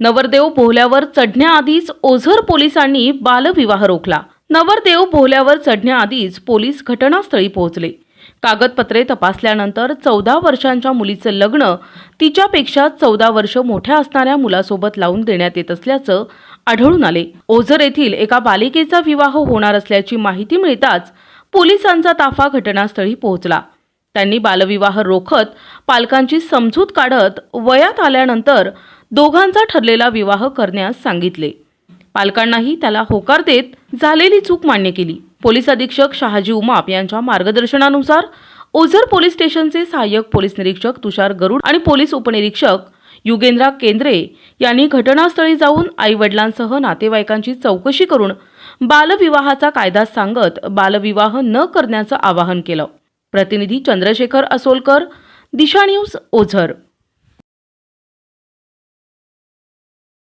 नवरदेव भोल्यावर चढण्याआधीच ओझर पोलिसांनी बालविवाह रोखला. नवरदेव भोल्यावर चढण्याआधीच पोलीस घटनास्थळी पोहोचले. कागदपत्रे तपासल्यानंतर चौदा वर्षांच्या मुलीचं लग्न तिच्यापेक्षा चौदा वर्ष मोठ्या असणाऱ्या मुलासोबत लावून देण्यात येत असल्याचं आढळून आले. ओझर येथील एका बालिकेचा विवाह होणार असल्याची माहिती मिळताच पोलिसांचा ताफा घटनास्थळी पोहोचला. त्यांनी बालविवाह रोखत पालकांची समजूत काढत वयात आल्यानंतर दोघांचा ठरलेला विवाह करण्यास सांगितले. पालकांनाही त्याला होकार देत झालेली चूक मान्य केली. पोलीस अधीक्षक शहाजी उमाप यांच्या मार्गदर्शनानुसार ओझर पोलीस स्टेशनचे सहाय्यक पोलीस निरीक्षक तुषार गरुड आणि पोलीस उपनिरीक्षक युगेंद्रा केंद्रे यांनी घटनास्थळी जाऊन आई वडिलांसह नातेवाईकांची चौकशी करून बालविवाहाचा कायदा सांगत बालविवाह न करण्याचं आवाहन केलं. प्रतिनिधी चंद्रशेखर असोलकर दिशा न्यूज ओझर.